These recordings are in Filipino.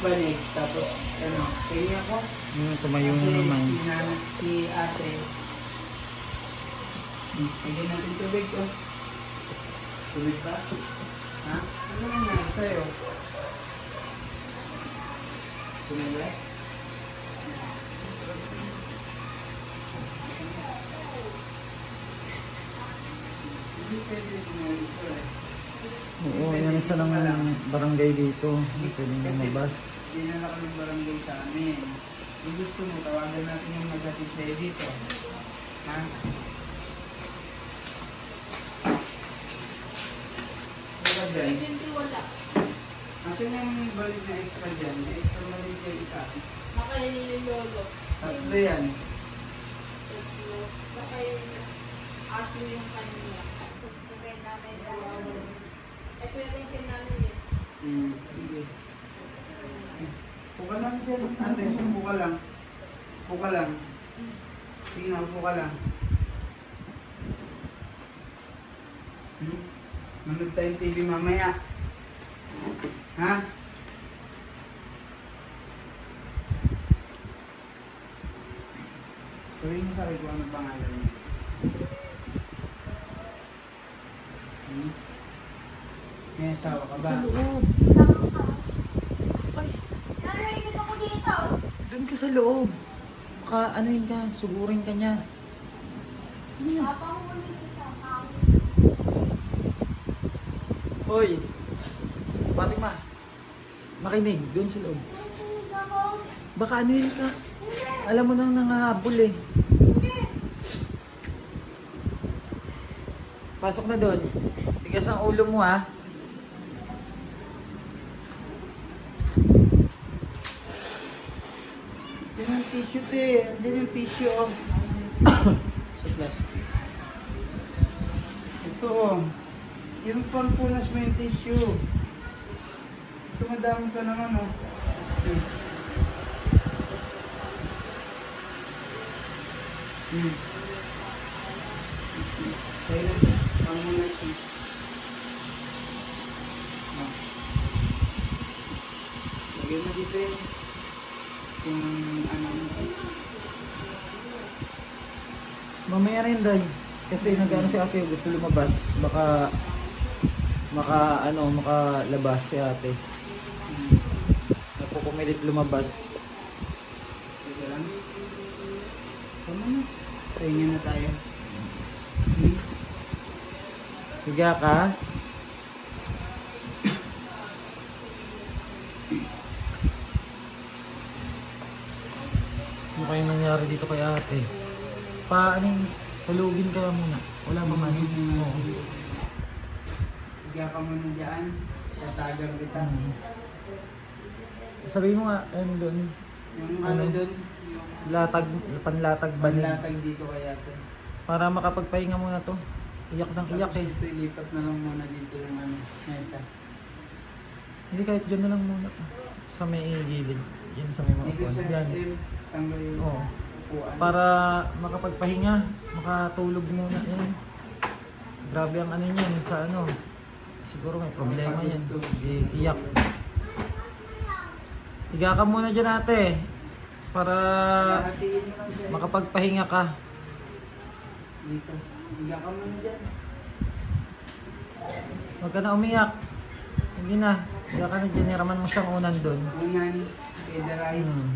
Yung balik? Tapos, ano, kanya ko? Hmm, tumayo na naman. Si, nan- si ate. Hmm, Bigyan natin tubig, oh. Tubig ba? Ha? Ano nangyari sa'yo? Sumibas? Hindi pwede sumibas ko eh. Oo, yan isa ng barangay dito. Hindi pwedeng lumabas. Dinala ko ng barangay sa amin. Kung gusto mo, tawagan natin yung maghatid sa'yo dito. Ha? Diba, Day? Hindi wala. Asan yung balik na extra dyan? May extra balik dyan isa. Makainin yung lolo. Tatlo yan. Tatlo. Baka yung ato yung kanya. Tapos dalawa. Ito yung eh. Hmm, sige. Puka lang dyan. Ate, puka lang. Puka lang. Sige na, puka lang. Hmm? Manood tayong TV mamaya. Ha? Sabihin mo sa akin kung anong pangalan niya. May asawa ka ba? Sa loob. Ay, Narinig ako dito. doon ka sa loob. Baka ano yun ka, sugurin ka niya. Ano. Hoy! Fatima! Makinig, doon sa loob. Baka ano yun ka? Alam mo nang nangahabol eh. Pasok na doon. Tigas ang ulo mo ha. Tissue te. Yan yung tissue oh. Sa plastic. Ito oh. Yung pampunas mo yung tissue. Ito madami ka naman oh. Hmm. Hmm. Kaya na. Pampunas mo. Lagyan mo dito yun. Kung ano Mamaya rin, Day. Kasi nag-ano si ate, gusto lumabas. Baka, maka, ano, makalabas si ate. Napupumilit lumabas. Teka lang. Tama na. Pahinga na tayo. Higa ka. Kaya nangyari dito kay ate? Pa, ano yung, hulugin ka muna. Wala pa man. Oo. Higa ka muna dyan. Tatagang kita. Hmm. Sabihin mo nga, ano doon, Yung Ano? ano doon? Latag, panlatag banig. panlatag dito kaya ito. Para makapagpahinga muna to. Iyak ng iyak eh. Ito ilipat na lang muna dito yung ano, mesa. Hindi kahit dyan na lang muna. Sa may gilid. Yan sa may mga sa Yan. Tanggal yung Oo. upuan. Para makapagpahinga, makatulog muna yan. Grabe ang ano niyan sa ano. Siguro may problema yan. I- iyak. Higa ka muna dyan ate. Para Hatiin mo lang dyan. makapagpahinga ka. Dito. Higa ka muna dyan. Huwag ka na umiyak. Hindi na. Higa ka na dyan. Niraman mo siyang unan doon. Unan, kay Daray. Hmm.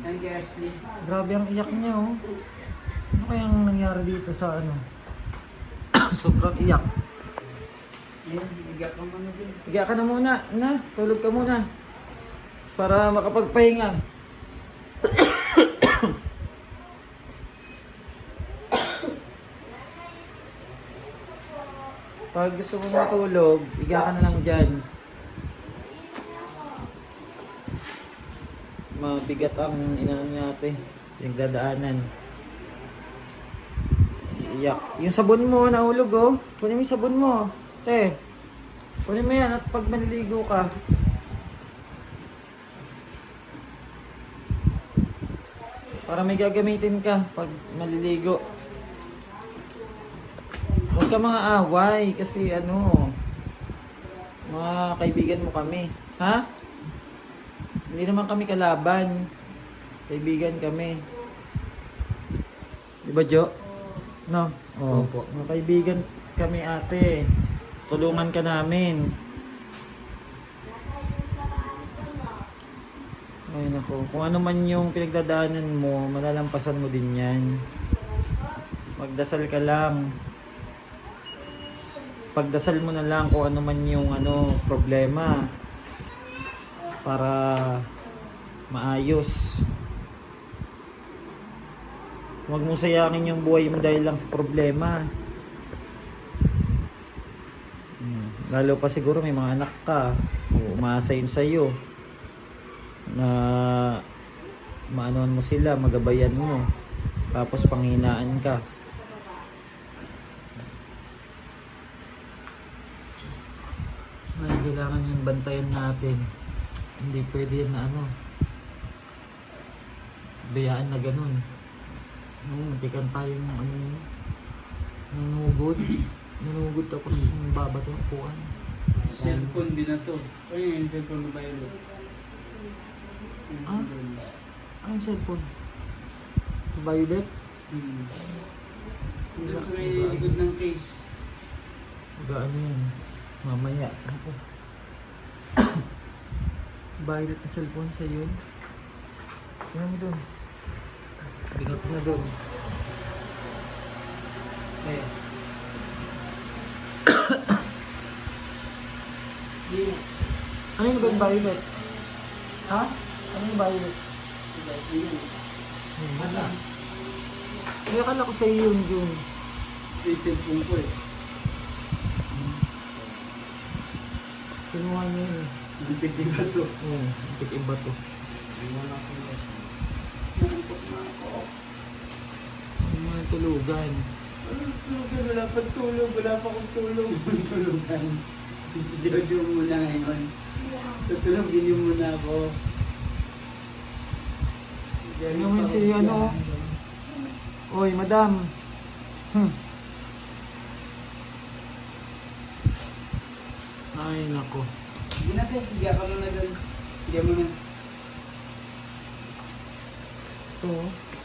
Grabe ang iyak niya oh. Ano kayang nangyari dito sa ano? Sobrang iyak. Higa ka muna. Higa ka na muna. Na, tulog ka muna. Para makapagpahinga. Pag gusto mo matulog, higa ka na lang dyan. Mabigat ang inano niya ate. Yung dadaanan. Iyak. Yung sabon mo, nahulog oh. Kunin mo yung sabon mo. Te. Kunin mo yan at pag maniligo ka. Para may gagamitin ka pag naliligo. Huwag ka mga away kasi ano, Mga kaibigan mo kami. Ha? Hindi naman kami kalaban. Kaibigan kami. Di ba, Jo? No? Oh. Opo. Mga kaibigan kami, ate. Tulungan ka namin. Ay, nako. Kung ano man yung pinagdadaanan mo, malalampasan mo din yan. Magdasal ka lang. Pagdasal mo na lang kung ano man yung ano problema para maayos. Huwag mo sayangin yung buhay mo dahil lang sa problema. Hmm. Lalo pa siguro may mga anak ka. O umaasa yun sa'yo. Na maanoan mo sila, magabayan mo. Tapos panghinaan ka. Ay, kailangan yung bantayan natin. Hindi pwede yan na ano. Bayaan na ganun. No, matikan tayong ano yun. Nanugod. Nanugod tapos babato ang kuhan. Cellphone din na to. Ano yung cellphone na tayo? Ah? Ano yung cellphone? Violet? Hmm. Doon sa may likod ng case. Magaan yan. Mamaya. Ako. Violet na cellphone sa yun. Sino mo dun? Binot na dun. Eh. ano yung ba violet? Ha? Ano yung violet? Hmm, nasa? Ay, akala ko sa'yo yun, June. Yung cellphone ko eh. Kinuha niya yun. eh. Nantik din ba to? Oo, antik iba to. Nantok na ako. Yung mga tulugan. Ano tulugan? Wala pa tulog. Wala pa akong tulog. Tulugan. Si Jojo muna ngayon. Tutulogin niyo muna ako. Ano mo si ano? Oy, madam. Hmm. Ay, nako. Hindi natin. Higa ka muna doon. Higa muna. Ito,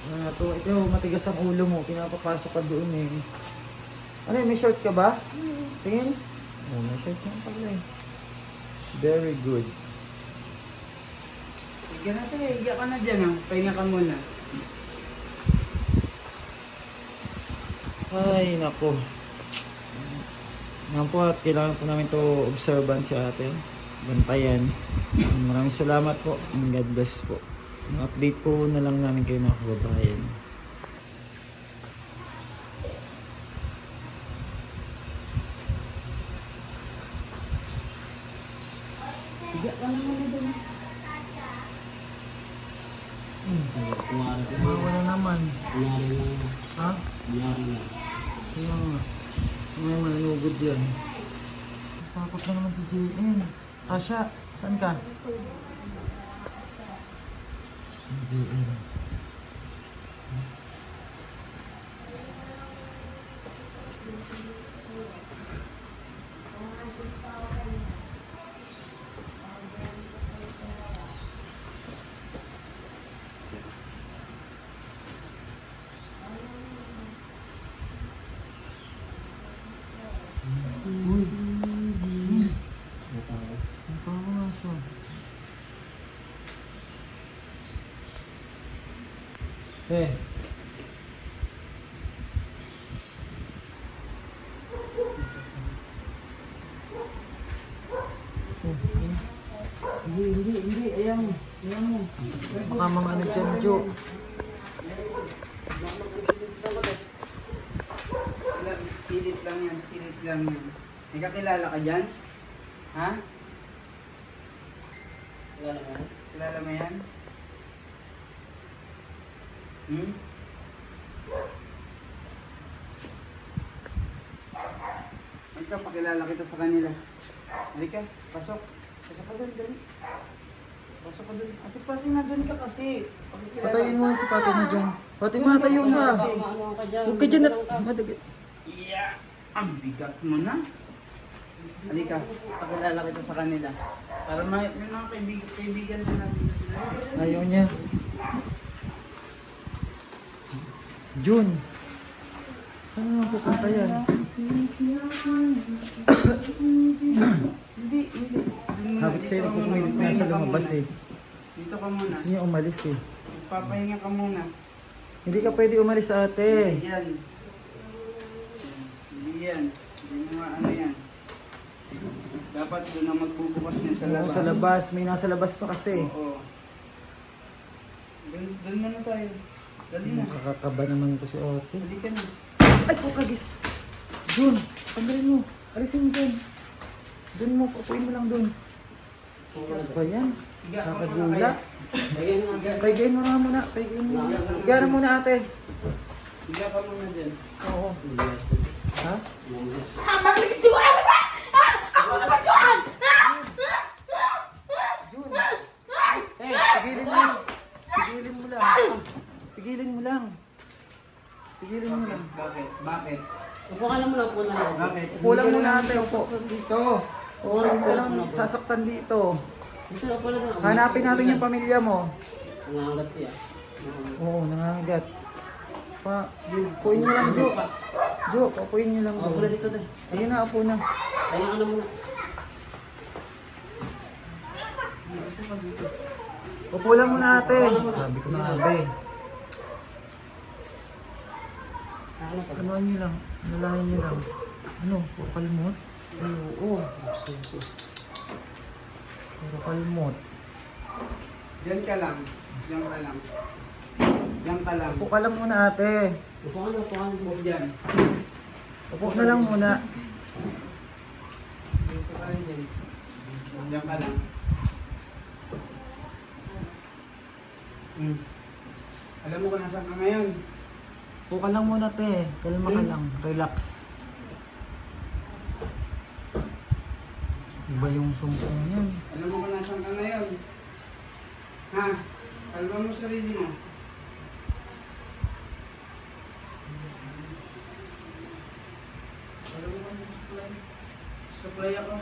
ano na to? Ikaw, matigas ang ulo mo. Pinapapasok ka doon eh. Ano may short ka ba? Tingin? Oh, may short ka pala eh. Very good. Higa natin. Higa ka na dyan. ah. Pahinga ka muna. Ay, nako. Yan po at kailangan po namin to observan si ate. Bantayan. Maraming salamat po. and God bless po. update po na lang namin kayo mga kababayan. Higa ka na muna doon. Wala naman. Lang. Ha? Kunyari lang. Kaya nga. May manugod yan. Takot na naman si JM. Tasha, saan ka? JM. Yun. Hindi, hindi, hindi. Ayaw mo. Ayaw mo. Baka mga. Sila- Silit lang yan. Silit lang yan. May kakilala ka dyan? Ha? Wala naman. Kilala mo yan? Hmm? Ikaw, pakilala kita sa kanila. Halika, pasok. Pasok ka doon, dali. Pasok ka doon. Ate, pati na doon ka kasi. Pakikilala. Patayin mo nga si Fatima dyan. Fatima, tayo ka. Ano ka dyan? Huwag ka dyan at madagat. Yeah! Ang bigat mo na. Halika, pakilala kita sa kanila. Para may, may mga kaibigan, kaibigan din natin sila. Ayaw niya. June. Saan naman pupunta yan? Hindi, hindi. Habit sa'yo, nagpupumilit na sa lumabas eh. Dito ka muna. Gusto niya umalis eh. Papahinga ka muna. Hindi ka pwede umalis ate. Yan. Hindi yan. Hindi mo ano yan. Dapat doon na magbubukas niya sa Oo, labas. sa labas. May nasa labas pa kasi. Oo. Doon, doon muna tayo. Dali na. Nakakakaba naman to si ate. Dali ka na. Ay, pukagis! Jun, tanggalin mo. Alisin mo dyan. Doon mo, pupuin mo lang doon. Ano ba yan? Muna Kakagula. Paigayin mo na muna. Paigayin mo. Higa na muna ate. Higa ka muna dyan. Oo. Ha? Yes. Jun. Eh, pigilin mo. Pigilin mo lang. Pigilin mo lang. Pigilin mo lang. Bakit? Bakit? Upo ka lang muna, upo na lang. Bakit? Upo lang muna ate. Upo. Dito. Oo, hindi ka lang sasaktan dito. Dito na pala na. Hanapin natin yung pamilya mo. Nangangagat niya. Oo, nangangagat. Pa, upuin niyo lang, Jo. Jo, upuin niyo lang, Jo. pala dito na. Sige na, upo na. Kaya ka na muna. Upo lang muna ate. Sabi ko na nga ba eh. Ano niyo lang? Nalayan niyo lang. Ano? Puro kalmot? Ay, oo. Puro kalmot. Diyan ka lang. Diyan ka lang. Diyan ka lang. Upo ka lang muna ate. Upo ka na, upo ka na. Huwag dyan. Upo na lang muna. Dito ka rin dyan. Diyan ka lang. Hmm. Alam mo kung nasaan ka ngayon? Upo ka lang muna te. Kalma ka lang. Relax. Iba yung sumpong yan. Alam mo kung nasaan ka ngayon? Ha? Kalma mo sarili mo. Alam mo kung supply? Supply ako.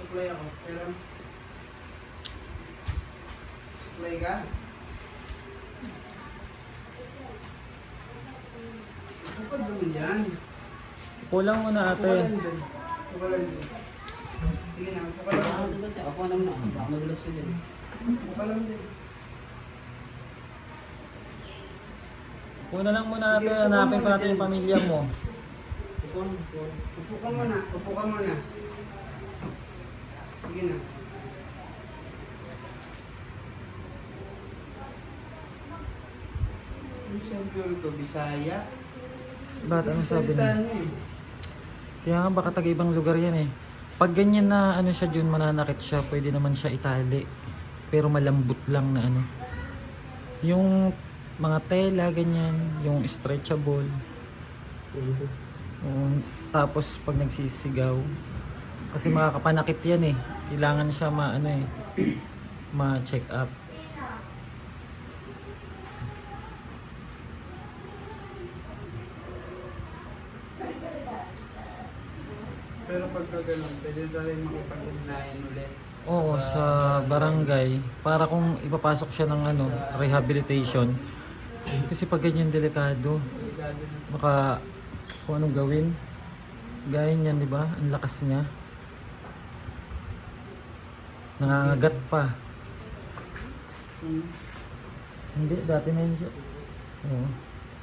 Supply ako. Pero... Supply ka? Pa doon yan? Upo lang muna Upo ka ate. lang doon. Upo ka lang doon. Sige na, upo ka lang Ako doon. na, ako na muna. Baka madulas ka din. Upo ka lang doon. Upo na lang muna ate. Hanapin pa natin yung pamilya mo. Upo na, upo na. Upo ka muna, upo ka muna. Sige na. Ano siyang to? Bisaya? Ba't anong sabi niya? Kaya nga baka taga ibang lugar yan eh. Pag ganyan na ano siya Jun, mananakit siya, pwede naman siya itali. Pero malambot lang na ano. Yung mga tela, ganyan, yung stretchable. Oo, tapos pag nagsisigaw, kasi makakapanakit yan eh. Kailangan siya ma ano eh, ma-check up. Pero pagka ganun, pwede tayo makipag-ugnayan ulit. Oo, sa barangay, para kung ipapasok siya ng ano, rehabilitation. Kasi pag ganyan delikado, na. baka kung anong gawin. Gaya niyan, di ba? Ang lakas niya. Nangangagat pa. Hmm. Hindi, dati na yun. Oo.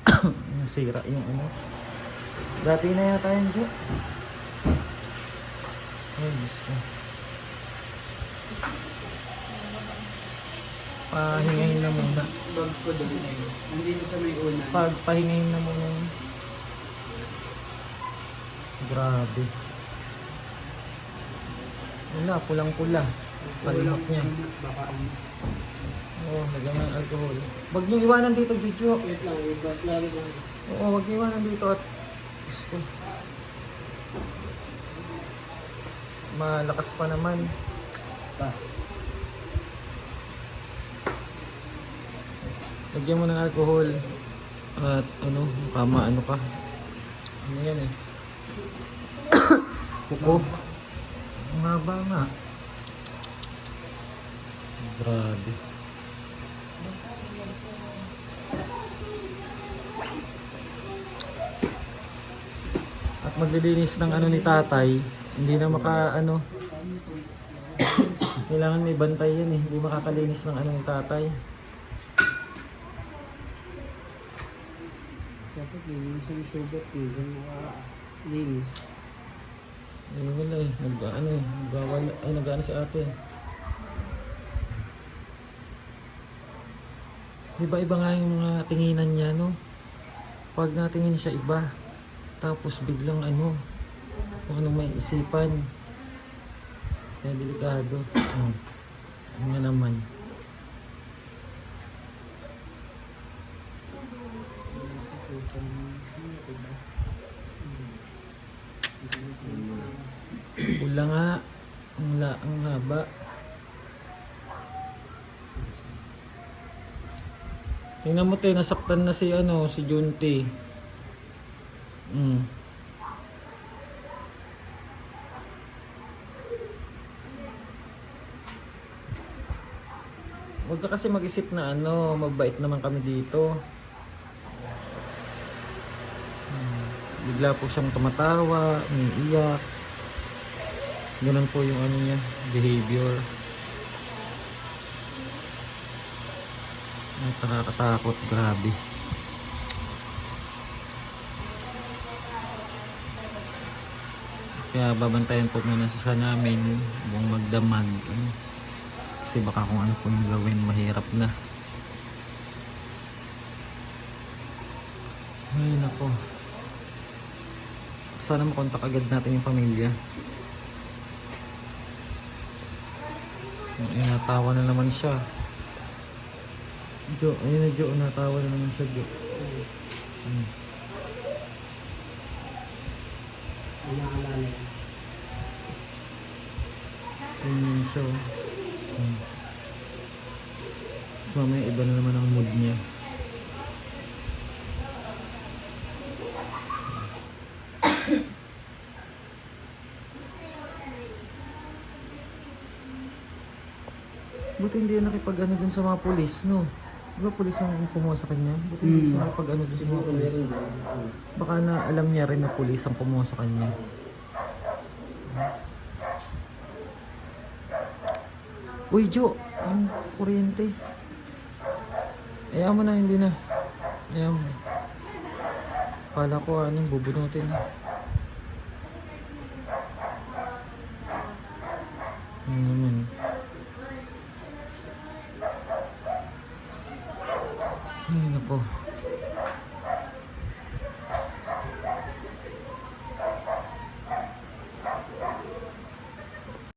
yung sira yung ano. Dati na yata yun, Jo. Ay, ko. Pahingahin na muna. Bag ko doon eh. Nandito sa may unan. Pag pahingahin na muna. Grabe. Wala, pulang-pula. Palimot niya. Baka ano. Oo, lagyan ng alcohol. Huwag niyo iwanan dito, Juju. Wait lang, wait lang. Oo, huwag niyo iwanan dito at... Diyos ko. Malakas pa naman. Pa. Lagyan mo ng alcohol. At ano, kama ano ka. Ano yan eh. Kuko. Ang haba nga. Grabe. At maglilinis ng ano ni tatay, hindi na maka ano. Kailangan may bantay yan eh, hindi makakalinis ng ano ni tatay. Dapat linis ang sugat ko. Kung nakalinis. Ay wala eh, nag ano eh, nagbawal, ay nag si ate. Iba-iba nga yung mga tinginan niya, no? Pag natingin siya iba, tapos biglang ano, kung anong may isipan. Kaya delikado. Hmm. Yun nga naman. Wala nga. Ang, la, ang haba. Tingnan mo tayo, nasaktan na si ano, si Junti. Mm. Huwag ka kasi mag-isip na ano, mabait naman kami dito. Hmm. Bigla po siyang tumatawa, umiiyak. Ganun po yung ano niya, behavior. Ay, nakakatakot, grabe. Kaya babantayan po muna sa namin buong magdamag. Ano. Kasi baka kung ano po yung gawin, mahirap na. Ay, nako. Sana makontak agad natin yung pamilya. Ay, natawa na naman siya. Jo, ayun na Jo, natawa na naman siya Jo. Hmm. Ayun yun siya. Hmm. So, mamaya iba na naman ang mood niya. Buti hindi yan nakipag ano dun sa mga polis, no? Di ba polis ang kumuha sa kanya? Buti hindi siya nakipag ano dun sa mga polis. Baka na alam niya rin na pulis ang kumuha sa kanya. Uy, Jo! Ang kuryente. Ayaw mo na, hindi na. Ayaw mo. Kala ko anong bubunutin. Ano naman. Ay, nako.